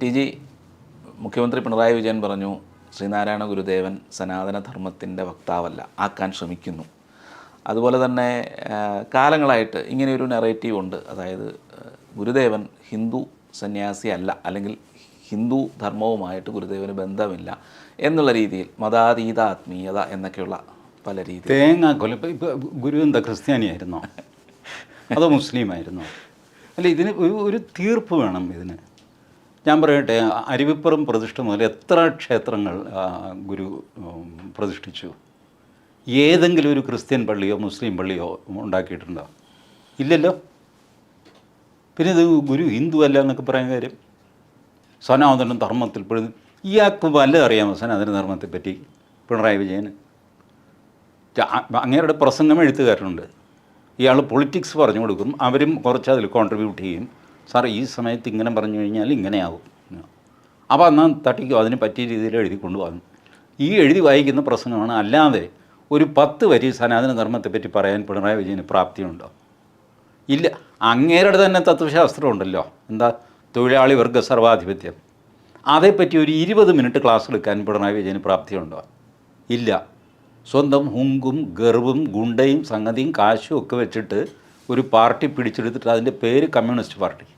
T G മുഖ്യമന്ത്രി പിണറായി വിജയൻ പറഞ്ഞു ശ്രീനാരായണ ഗുരുദേവൻ സനാതനധർമ്മത്തിന്റെ വക്താവല്ല ആക്കാൻ ശ്രമിക്കുന്നു. അതുപോലെ തന്നെ കാലങ്ങളായിട്ട് ഇങ്ങനെയൊരു നെറേറ്റീവ് ഉണ്ട്. അതായത് ഗുരുദേവൻ ഹിന്ദു സന്യാസി അല്ല അല്ലെങ്കിൽ ഹിന്ദു ധർമ്മവുമായിട്ട് ഗുരുദേവന് ബന്ധമില്ല എന്നുള്ള രീതിയിൽ മതാതീത ആത്മീയത എന്നൊക്കെയുള്ള പല രീതി തേങ്ങ കൊല. ഗുരു എന്താ ക്രിസ്ത്യാനിയായിരുന്നോ? അതോ മുസ്ലിം ആയിരുന്നോ അല്ല ഇതിന് ഒരു തീർപ്പ് വേണം ഇതിന്. ഞാൻ പറയട്ടെ അരുവിപ്പുറം പ്രതിഷ്ഠ മുതൽ എത്ര ക്ഷേത്രങ്ങൾ ഗുരു പ്രതിഷ്ഠിച്ചു? ഏതെങ്കിലും ഒരു ക്രിസ്ത്യൻ പള്ളിയോ മുസ്ലിം പള്ളിയോ ഉണ്ടാക്കിയിട്ടുണ്ടോ? ഇല്ലല്ലോ. പിന്നെ ഇത് ഗുരു ഹിന്ദു അല്ല എന്നൊക്കെ പറയാൻ കാര്യം. സനാതന ധർമ്മത്തിൽ പെടുന്നു ഇയാൾക്ക് വല്ലതും അറിയാമോ സനാതന ധർമ്മത്തെ പറ്റി? പിണറായി വിജയന്? അങ്ങേരുടെ പ്രസംഗം എഴുത്തുകാരനുണ്ട്. ഇയാൾ പൊളിറ്റിക്സ് പറഞ്ഞു കൊടുക്കും അവരും കുറച്ച് അതിൽ കോൺട്രിബ്യൂട്ട് ചെയ്യും. സാർ ഈ സമയത്ത് ഇങ്ങനെ പറഞ്ഞു കഴിഞ്ഞാൽ ഇങ്ങനെയാവും അപ്പോൾ എന്നാൽ തട്ടിക്കോ അതിന് പറ്റിയ രീതിയിൽ എഴുതി കൊണ്ടുപോകും. ഈ എഴുതി വായിക്കുന്ന പ്രസംഗമാണ് അല്ലാതെ ഒരു പത്ത് വരി സനാതന ധർമ്മത്തെപ്പറ്റി പറയാൻ പിണറായി വിജയന് പ്രാപ്തിയുണ്ടോ? ഇല്ല. അങ്ങേരുടെ തന്നെ തത്വശാസ്ത്രമുണ്ടല്ലോ എന്താ? തൊഴിലാളി വർഗ സർവാധിപത്യം. അതേപ്പറ്റി ഒരു ഇരുപത് മിനിറ്റ് ക്ലാസ് എടുക്കാൻ പിണറായി വിജയന് പ്രാപ്തിയുണ്ടോ? ഇല്ല. സ്വന്തം ഹുങ്കും ഗർവും ഗുണ്ടയും സംഗതിയും കാശും ഒക്കെ വെച്ചിട്ട് ഒരു പാർട്ടി പിടിച്ചെടുത്തിട്ട് അതിന്റെ പേര് കമ്മ്യൂണിസ്റ്റ് പാർട്ടി.